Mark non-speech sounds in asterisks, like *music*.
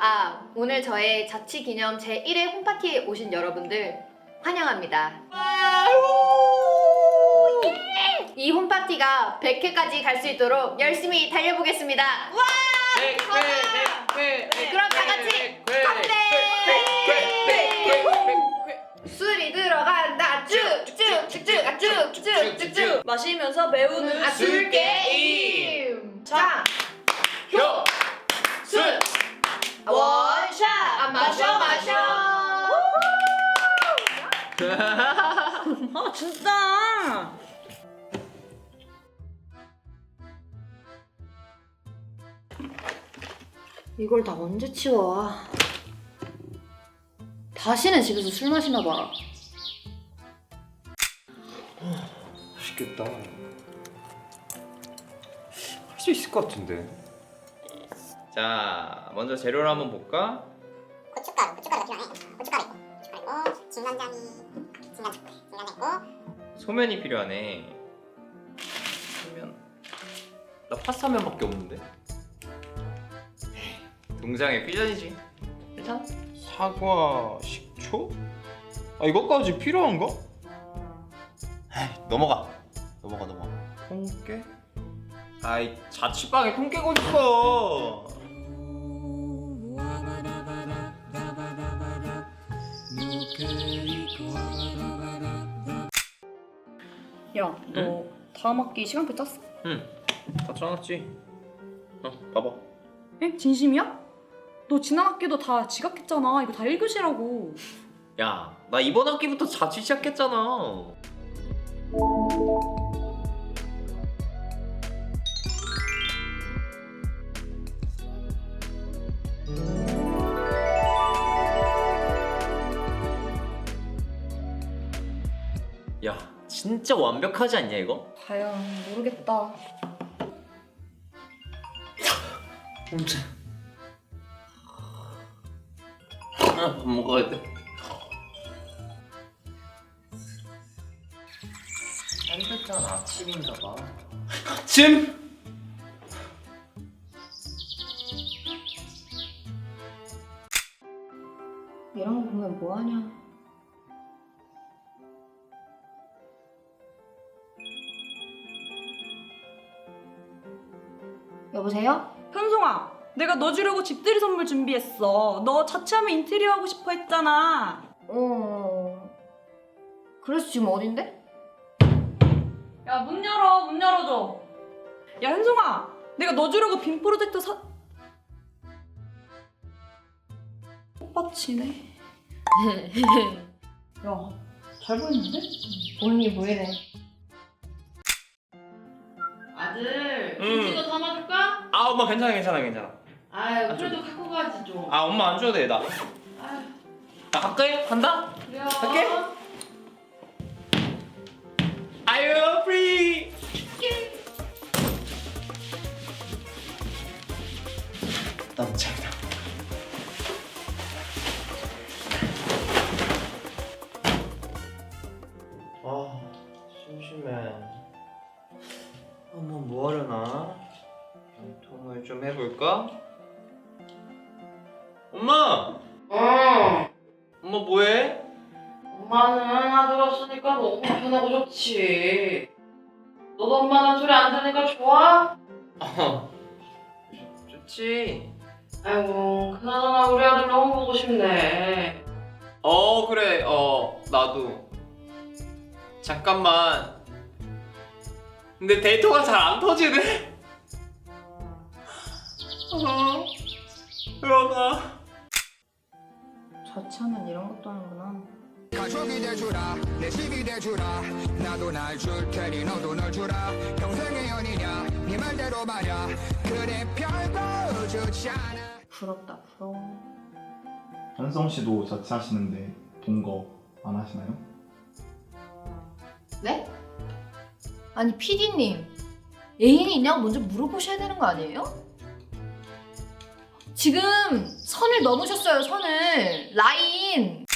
아, 오늘 저의 자취 기념 제1회 홈파티에 오신 여러분들 환영합니다. 예! 이 홈파티가 100회까지 갈 수 있도록 열심히 달려보겠습니다. 네, 네, 그럼 다 같이 술이 들어간다 쭉쭉쭉쭉 아 쭉쭉쭉쭉 마시면서 배우는 아술 술게임 자 효! 술! 원샷! 아 마셔 마셔 아 진짜. 이걸 다 언제 치워? 다시는 집에서 술 마시나 봐 맛있겠다. 할 수 있을 것 같은데. 자, 먼저 재료를 한번 볼까? 고춧가루, 고춧가루가 필요하네. 고춧가루 있고, 고춧가루 있고, 진간장이, 진간장, 진간장 있고, 소면이 필요하네. 소면. 나 파스타면밖에 없는데. 농장의 퓨전이지. 일단 사과, 식초? 아 이것까지 필요한가? 에이, 넘어가. 넘어가 넘어가. 통깨? 아이 자취방에 통깨고 싶어. 야 너 다음 학기 시간표 짰어? 응. 다 짜놨지. 어, 봐봐. 에? 진심이야? 너 지난 학기도 다 지각했잖아 이거 다 1교시라고 야, 나 이번 학기부터 자취 시작했잖아. 진짜 완벽하지 않냐 이거? 과연 모르겠다 언제? 아, 밥 먹어야 돼. 햇볕잖 아침인가 봐. 아침? 이런 거 보면 뭐하냐 여보세요? 현송아 내가 너 주려고 집들이 선물 준비했어 너 자취하면 인테리어 하고 싶어 했잖아 어 그래서 지금 어딘데? 야 문 열어 문 열어줘 야 현송아 내가 너 주려고 빔 프로젝터 사 꽃받치네 *laughs* 야 잘 보이는데? 본인이 보이네 아들, 응. 김치도 담아줄까? 아, 엄마 괜찮아, 괜찮아, 괜찮아. 아유, 그래도 갖고 가지 좀. 아, 엄마 안 줘도 돼, 나. 아유, 나 갈게. 간다. 그래요. 갈게. 아유, 통을 좀 해볼까? 엄마! 어, 엄마 뭐해? 엄마는 아들 없으니까 너무 편하고 좋지. 너도 엄마는 소리 안 들으니까 좋아? 어, 좋지. 아이고, 그나저나 우리 아들 너무 보고 싶네. 어 그래 어 나도 잠깐만 근데 데이터가 잘 안 터지네 어. 그러나. 자취하면 이런 것도 하는구나. 가족이 돼주라 내 집이 돼주라. 나도 날 줄 테니 너도 널 주라. 평생의 연이냐 네 말대로 말야. 그래 별거 좋지 않아. 부럽다 부러워. 현성 씨도 자취하시는데 동거 안 하시나요? 네? 아니 PD님. 애인이 있냐고 먼저 물어보셔야 되는 거 아니에요? 지금 선을 넘으셨어요 선을. 라인